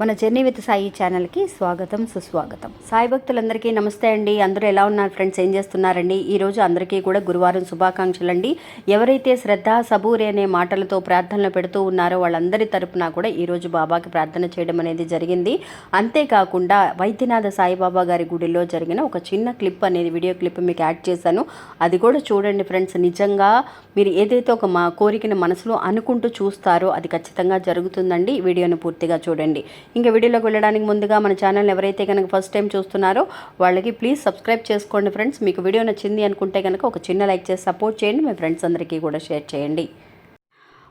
మన journey with Sai ఛానల్కి స్వాగతం సుస్వాగతం. సాయి భక్తులందరికీ నమస్తే అండి. అందరూ ఎలా ఉన్నారు ఫ్రెండ్స్? ఏం చేస్తున్నారండి? ఈరోజు అందరికీ కూడా గురువారం శుభాకాంక్షలు అండి. ఎవరైతే శ్రద్ధ సబూరి అనే మాటలతో ప్రార్థనలు పెడుతూ ఉన్నారో వాళ్ళందరి తరపున కూడా ఈరోజు బాబాకి ప్రార్థన చేయడం అనేది జరిగింది. అంతేకాకుండా వైద్యనాథ సాయిబాబా గారి గుడిలో జరిగిన ఒక చిన్న క్లిప్ అనేది వీడియో క్లిప్ మీకు యాడ్ చేశాను. అది కూడా చూడండి ఫ్రెండ్స్. నిజంగా మీరు ఏదైతే ఒక మా కోరికను మనసులో అనుకుంటూ చూస్తారో అది ఖచ్చితంగా జరుగుతుందండి. వీడియోను పూర్తిగా చూడండి. ఇంకా వీడియోలోకి వెళ్ళడానికి ముందుగా మన ఛానల్ ఎవరైతే కనుక ఫస్ట్ టైం చూస్తున్నారో వాళ్ళకి ప్లీజ్ సబ్స్క్రైబ్ చేసుకోండి ఫ్రెండ్స్ మీకు వీడియో నచ్చింది అనుకుంటే కనుక ఒక చిన్న లైక్ చేసి సపోర్ట్ చేయండి. మీ ఫ్రెండ్స్ అందరికీ కూడా షేర్ చేయండి.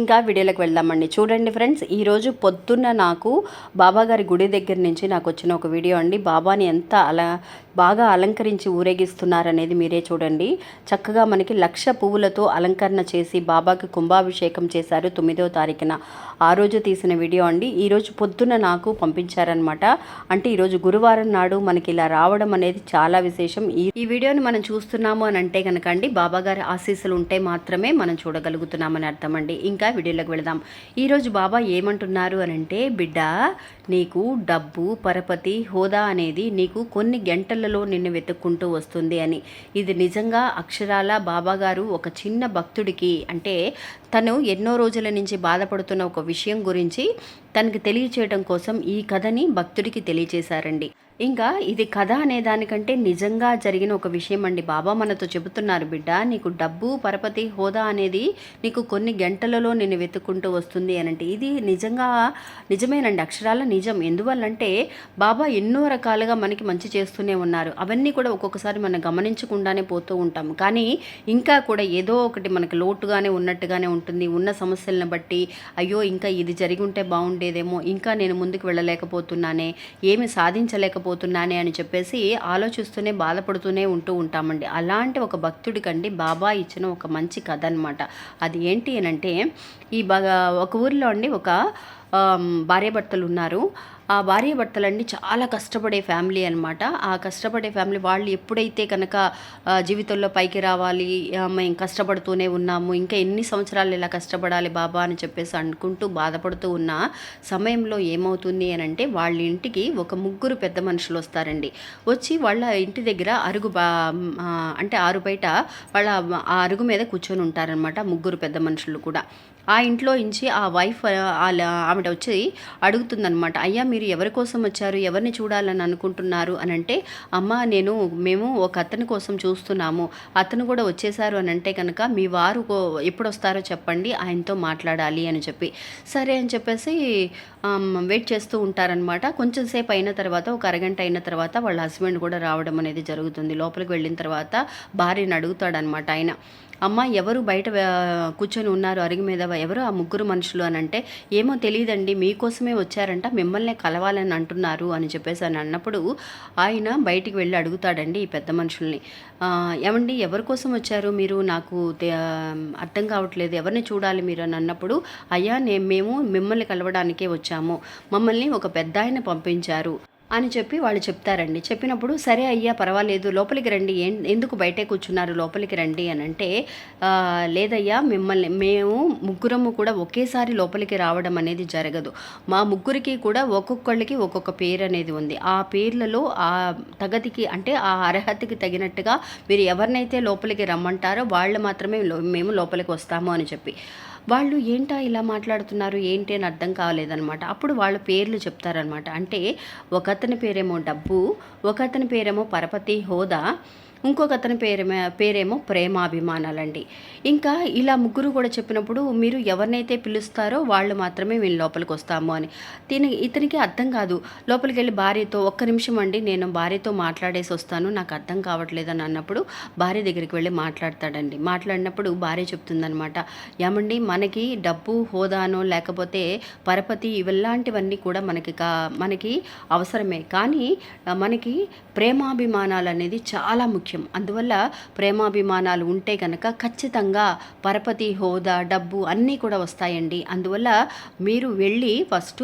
ఇంకా వీడియోలోకి వెళ్దామండి. చూడండి ఫ్రెండ్స్ ఈరోజు పొద్దున్న నాకు బాబాగారి గుడి దగ్గర నుంచి నాకు వచ్చిన ఒక వీడియో అండి. బాబాని ఎంత అలా బాగా అలంకరించి ఊరేగిస్తున్నారనేది మీరే చూడండి. చక్కగా మనకి లక్ష పువ్వులతో అలంకరణ చేసి బాబాకి కుంభాభిషేకం చేశారు తొమ్మిదవ తారీఖున. ఆ రోజు తీసిన వీడియో అండి. ఈరోజు పొద్దున నాకు పంపించారనమాట అంటే ఈరోజు గురువారం నాడు మనకి ఇలా రావడం అనేది చాలా విశేషం. ఈ ఈ వీడియోని మనం చూస్తున్నాము అని అంటే కనుక అండి బాబాగారి ఆశీస్సులు ఉంటే మాత్రమే మనం చూడగలుగుతున్నామని అర్థం అండి. ఇంకా వీడియోలోకి వెళదాం. ఈరోజు బాబా ఏమంటున్నారు అని అంటే బిడ్డ నీకు డబ్బు పరపతి హోదా అనేది నీకు కొన్ని గంటలలో నిన్ను వెతుక్కుంటూ వస్తుంది అని. ఇది నిజంగా అక్షరాల బాబా గారు ఒక చిన్న భక్తుడికి అంటే తను ఎన్నో రోజుల నుంచి బాధపడుతున్న ఒక విషయం గురించి తనకి తెలియచేయడం కోసం ఈ కథని భక్తుడికి తెలియచేశారండి. ఇంకా ఇది కథ అనే దానికంటే నిజంగా జరిగిన ఒక విషయం అండి. బాబా మనతో చెబుతున్నారు బిడ్డ నీకు డబ్బు పరపతి హోదా అనేది నీకు కొన్ని గంటలలో నేను వెతుక్కుంటూ వస్తుంది అని అంటే ఇది నిజంగా నిజమేనండి. అక్షరాల నిజం. ఎందువల్లంటే బాబా ఎన్నో రకాలుగా మనకి మంచి చేస్తూనే ఉన్నారు. అవన్నీ కూడా ఒక్కొక్కసారి మనం గమనించకుండానే పోతూ ఉంటాం. కానీ ఇంకా కూడా ఏదో ఒకటి మనకి లోటుగానే ఉన్నట్టుగానే ఉంటుంది. ఉన్న సమస్యలను బట్టి అయ్యో ఇంకా ఇది జరిగి ఉంటే బాగుండేదేమో ఇంకా నేను ముందుకు వెళ్ళలేకపోతున్నానే ఏమి పోతున్నానే అని చెప్పేసి ఆలోచిస్తూనే బాధపడుతూనే ఉంటూ ఉంటామండి. అలాంటి ఒక భక్తుడికండి బాబా ఇచ్చిన ఒక మంచి కథ అనమాట అది ఏంటి అని అంటే ఈ బ ఒక ఊరిలో అండి ఒక భార్యాభర్తలు ఉన్నారు ఆ భార్య భర్తలండి చాలా కష్టపడే ఫ్యామిలీ అనమాట ఆ కష్టపడే ఫ్యామిలీ వాళ్ళు ఎప్పుడైతే కనుక జీవితంలో పైకి రావాలి మేము కష్టపడుతూనే ఉన్నాము ఇంకా ఎన్ని సంవత్సరాలు ఇలా కష్టపడాలి బాబా అని చెప్పేసి అనుకుంటూ బాధపడుతూ ఉన్న సమయంలో ఏమవుతుంది అని అంటే వాళ్ళ ఇంటికి ఒక ముగ్గురు పెద్ద మనుషులు వస్తారండి. వచ్చి వాళ్ళ ఇంటి దగ్గర అరుగు బా అంటే ఆరు బయట వాళ్ళ ఆ అరుగు మీద కూర్చొని ఉంటారనమాట ముగ్గురు పెద్ద మనుషులు కూడా. ఆ ఇంట్లో నుంచి ఆ వైఫ్ ఆవిడ వచ్చి అడుగుతుందనమాట అయ్యా మీరు ఎవరి కోసం వచ్చారు? ఎవరిని చూడాలని అనుకుంటున్నారు? అని అంటే అమ్మ నేను మేము ఒక అతని కోసం చూస్తున్నాము. అతను కూడా వచ్చేసారు అని అంటే కనుక మీ వారు ఎప్పుడు వస్తారో చెప్పండి ఆయనతో మాట్లాడాలి అని చెప్పి. సరే అని చెప్పేసి వెయిట్ చేస్తూ ఉంటారనమాట కొంచెం సేపు అయిన తర్వాత ఒక అరగంట అయిన తర్వాత వాళ్ళ హస్బెండ్ కూడా రావడం అనేది జరుగుతుంది. లోపలికి వెళ్ళిన తర్వాత భార్యను అడుగుతాడనమాట ఆయన. అమ్మ ఎవరు బయట కూర్చొని ఉన్నారు అరుగు మీద? ఎవరు ఆ ముగ్గురు మనుషులు అని అంటే ఏమో తెలియదండి మీకోసమే వచ్చారంట మిమ్మల్ని కలవాలని అంటున్నారు అని చెప్పేసి అని అన్నప్పుడు ఆయన బయటికి వెళ్ళి అడుగుతాడండి ఈ పెద్ద మనుషుల్ని. ఏమండి ఎవరి కోసం వచ్చారు మీరు? నాకు అర్థం కావట్లేదు ఎవరిని చూడాలి మీరు అని అన్నప్పుడు అయ్యా నే మేము మిమ్మల్ని కలవడానికే వచ్చాము. మమ్మల్ని ఒక పెద్ద ఆయన పంపించారు. అని చెప్పి వాళ్ళు చెప్తారండి. చెప్పినప్పుడు సరే అయ్యా పర్వాలేదు లోపలికి రండి. ఎందుకు బయటే కూర్చున్నారు? లోపలికి రండి అని అంటే లేదయ్యా మిమ్మల్ని మేము ముగ్గురము కూడా ఒకేసారి లోపలికి రావడం అనేది జరగదు. మా ముగ్గురికి కూడా ఒక్కొక్కళ్ళకి ఒక్కొక్క పేరు అనేది ఉంది. ఆ పేర్లలో ఆ తగతికి అంటే ఆ అర్హతకి తగినట్టుగా మీరు ఎవరినైతే లోపలికి రమ్మంటారో వాళ్ళు మాత్రమే మేము లోపలికి వస్తాము అని చెప్పి. వాళ్ళు ఏంటా ఇలా మాట్లాడుతున్నారు? ఏంటి? అని అర్థం కాలేదనమాట అప్పుడు వాళ్ళ పేర్లు చెప్తారనమాట అంటే ఒక అతని పేరేమో డబ్బు ఒక అతని పేరేమో పరపతి హోదా ఇంకొక అతని పేరు పేరేమో ప్రేమాభిమానాలండి. ఇంకా ఇలా ముగ్గురు కూడా చెప్పినప్పుడు మీరు ఎవరినైతే పిలుస్తారో వాళ్ళు మాత్రమే మేము లోపలికి వస్తాము అని. దీని ఇతనికి అర్థం కాదు. లోపలికి వెళ్ళి భార్యతో ఒక్క నిమిషం అండి నేను భార్యతో మాట్లాడేసి వస్తాను నాకు అర్థం కావట్లేదని అన్నప్పుడు భార్య దగ్గరికి వెళ్ళి మాట్లాడతాడండి. మాట్లాడినప్పుడు భార్య చెప్తుందనమాట ఏమండి మనకి డబ్బు హోదానో లేకపోతే పరపతి ఇవలాంటివన్నీ కూడా మనకి కా మనకి అవసరమే. కానీ మనకి ప్రేమాభిమానాలు అనేది చాలా ముఖ్యం. ముఖ్యం. అందువల్ల ప్రేమాభిమానాలు ఉంటే కనుక ఖచ్చితంగా పరపతి హోదా డబ్బు అన్నీ కూడా వస్తాయండి. అందువల్ల మీరు వెళ్ళి ఫస్ట్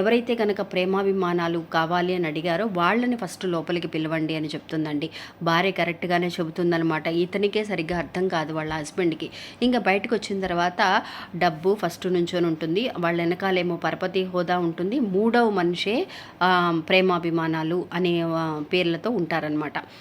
ఎవరైతే కనుక ప్రేమాభిమానాలు కావాలి అని అడిగారో వాళ్ళని ఫస్ట్ లోపలికి పిలవండి అని చెప్తుందండి. భార్య కరెక్ట్గానే చెబుతుందనమాట ఇతనికే సరిగ్గా అర్థం కాదు వాళ్ళ హస్బెండ్కి. ఇంకా బయటకు వచ్చిన తర్వాత డబ్బు ఫస్ట్ నుంచొని ఉంటుంది. వాళ్ళ వెనకాలేమో పరపతి హోదా ఉంటుంది. మూడవ మనిషే ప్రేమాభిమానాలు అనే పేర్లతో ఉంటారనమాట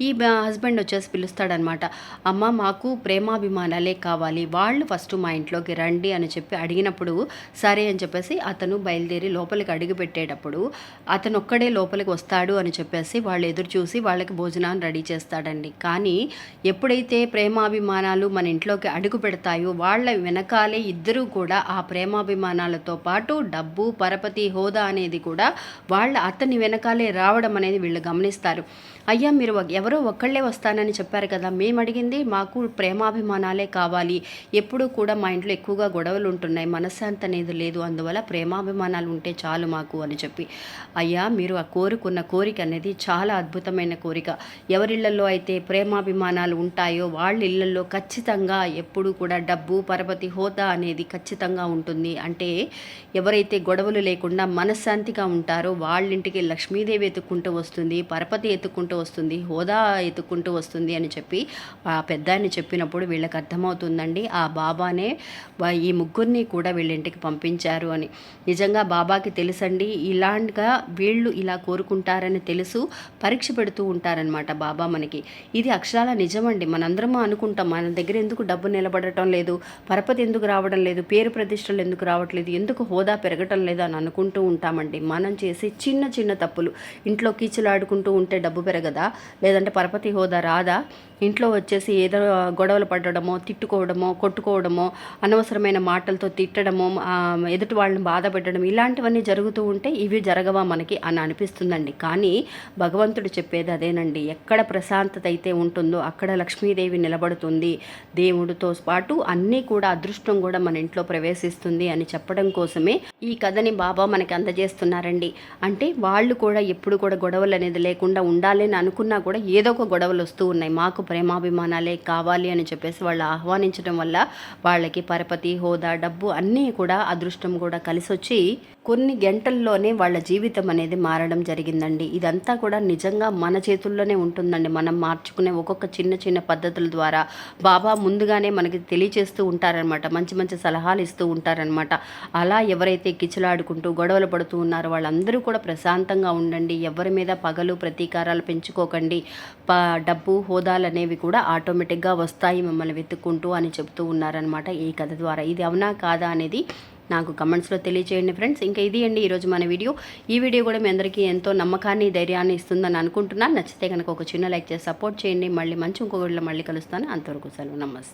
ఈ హస్బెండ్ వచ్చేసి పిలుస్తాడనమాట. అమ్మ మాకు ప్రేమాభిమానాలే కావాలి. వాళ్ళు ఫస్ట్ మా ఇంట్లోకి రండి అని చెప్పి అడిగినప్పుడు సరే అని చెప్పేసి అతను బయలుదేరి లోపలికి అడుగుపెట్టేటప్పుడు అతను ఒక్కడే లోపలికి వస్తాడు అని చెప్పేసి వాళ్ళు ఎదురు చూసి వాళ్ళకి భోజనాన్ని రెడీ చేస్తాడండి. కానీ ఎప్పుడైతే ప్రేమాభిమానాలు మన ఇంట్లోకి అడుగు పెడతాయో వాళ్ళ వెనకాలే ఇద్దరూ కూడా ఆ ప్రేమాభిమానాలతో పాటు డబ్బు పరపతి హోదా అనేది కూడా వాళ్ళ అతని వెనకాలే రావడం అనేది వీళ్ళు గమనిస్తారు. అయ్యా మీరు ఎవరో ఒక్కళ్ళే వస్తానని చెప్పారు కదా. మేము అడిగింది మాకు ప్రేమాభిమానాలే కావాలి. ఎప్పుడూ కూడా మా ఇంట్లో ఎక్కువగా గొడవలు ఉంటున్నాయి. మనశ్శాంతి అనేది లేదు. అందువల్ల ప్రేమాభిమానాలు ఉంటే చాలు మాకు అని చెప్పి. అయ్యా మీరు ఆ కోరుకున్న కోరిక అనేది చాలా అద్భుతమైన కోరిక. ఎవరిళ్ళలో అయితే ప్రేమాభిమానాలు ఉంటాయో వాళ్ళ ఇళ్ళలో ఖచ్చితంగా ఎప్పుడూ కూడా డబ్బు పరపతి హోదా అనేది ఖచ్చితంగా ఉంటుంది. అంటే ఎవరైతే గొడవలు లేకుండా మనశ్శాంతిగా ఉంటారో వాళ్ళింటికి లక్ష్మీదేవి ఎత్తుక్కుంటూ వస్తుంది పరపతి ఎత్తుక్కుంటూ వస్తుంది హోదా ఎత్తుక్కుంటూ వస్తుంది అని చెప్పి ఆ పెద్ద చెప్పినప్పుడు వీళ్ళకి అర్థమవుతుందండి. ఆ బాబానే ఈ ముగ్గురిని కూడా వీళ్ళింటికి పంపించారు అని. నిజంగా బాబాకి తెలుసండి ఇలాంటిగా వీళ్ళు ఇలా కోరుకుంటారని తెలుసు పరీక్ష పెడుతూ ఉంటారనమాట బాబా మనకి. ఇది అక్షరాల నిజమండి. మనందరం అనుకుంటాం మన దగ్గర ఎందుకు డబ్బు నిలబడటం లేదు పరపతి ఎందుకు రావడం లేదు పేరు ప్రతిష్టలు ఎందుకు రావట్లేదు ఎందుకు హోదా పెరగటం లేదు అని అనుకుంటూ ఉంటామండి. మనం చేసే చిన్న చిన్న తప్పులు ఇంట్లో కీచులాడుకుంటూ ఉంటే డబ్బు పెరగదా లేదంటే పరపతి హోదా రాదా? ఇంట్లో వచ్చేసి ఏదో గొడవలు పడడమో తిట్టుకోవడమో కొట్టుకోవడమో అనవసరమైన మాటలతో తిట్టడమో ఎదుటి వాళ్ళని బాధ పెట్టడం ఇలాంటివన్నీ జరుగుతూ ఉంటే ఇవి జరగవా మనకి అని అనిపిస్తుందండి. కానీ భగవంతుడు చెప్పేది అదేనండి. ఎక్కడ ప్రశాంతత అయితే ఉంటుందో అక్కడ లక్ష్మీదేవి నిలబడుతుంది. దేవుడితో పాటు అన్నీ కూడా అదృష్టం కూడా మన ఇంట్లో ప్రవేశిస్తుంది అని చెప్పడం కోసమే ఈ కథని బాబా మనకి అందజేస్తున్నారండి. అంటే వాళ్ళు కూడా ఎప్పుడు కూడా గొడవలు అనేది లేకుండా ఉండాలని అనుకున్నా కూడా ఏదో ఒక గొడవలు వస్తూ ఉన్నాయి. మాకు ప్రేమాభిమానాలే కావాలి అని చెప్పేసి వాళ్ళు ఆహ్వానించడం వల్ల వాళ్ళకి పరపతి హోదా డబ్బు అన్నీ కూడా అదృష్టం కూడా కలిసి వచ్చి కొన్ని గంటల్లోనే వాళ్ళ జీవితం అనేది మారడం జరిగిందండి. ఇదంతా కూడా నిజంగా మన చేతుల్లోనే ఉంటుందండి. మనం మార్చుకునే ఒక్కొక్క చిన్న చిన్న పద్ధతుల ద్వారా బాబా ముందుగానే మనకి తెలియచేస్తూ ఉంటారనమాట మంచి మంచి సలహాలు ఇస్తూ ఉంటారనమాట అలా ఎవరైతే కిచలాడుకుంటూ గొడవలు పడుతూ ఉన్నారో వాళ్ళందరూ కూడా ప్రశాంతంగా ఉండండి. ఎవరి మీద పగలు ప్రతీకారాలు పెంచుకోకండి. ప డబ్బు హోదాలు అనేవి కూడా ఆటోమేటిక్గా వస్తాయి మిమ్మల్ని వెతుక్కుంటూ అని చెప్తూ ఉన్నారనమాట ఈ కథ ద్వారా. ఇది అవునా కాదా అనేది నాకు కమెంట్స్లో తెలియచేయండి ఫ్రెండ్స్. ఇంకా ఇది అండి ఈరోజు మన వీడియో. ఈ వీడియో కూడా మీ అందరికీ ఎంతో నమ్మకాన్ని ధైర్యాన్ని ఇస్తుందని అనుకుంటున్నాను. నచ్చితే కనుక ఒక చిన్న లైక్ చేసి సపోర్ట్ చేయండి. మళ్ళీ మంచి ఇంకొకళ్ళు మళ్ళీ కలుస్తాను. అంతవరకు సెలవు. నమస్తే.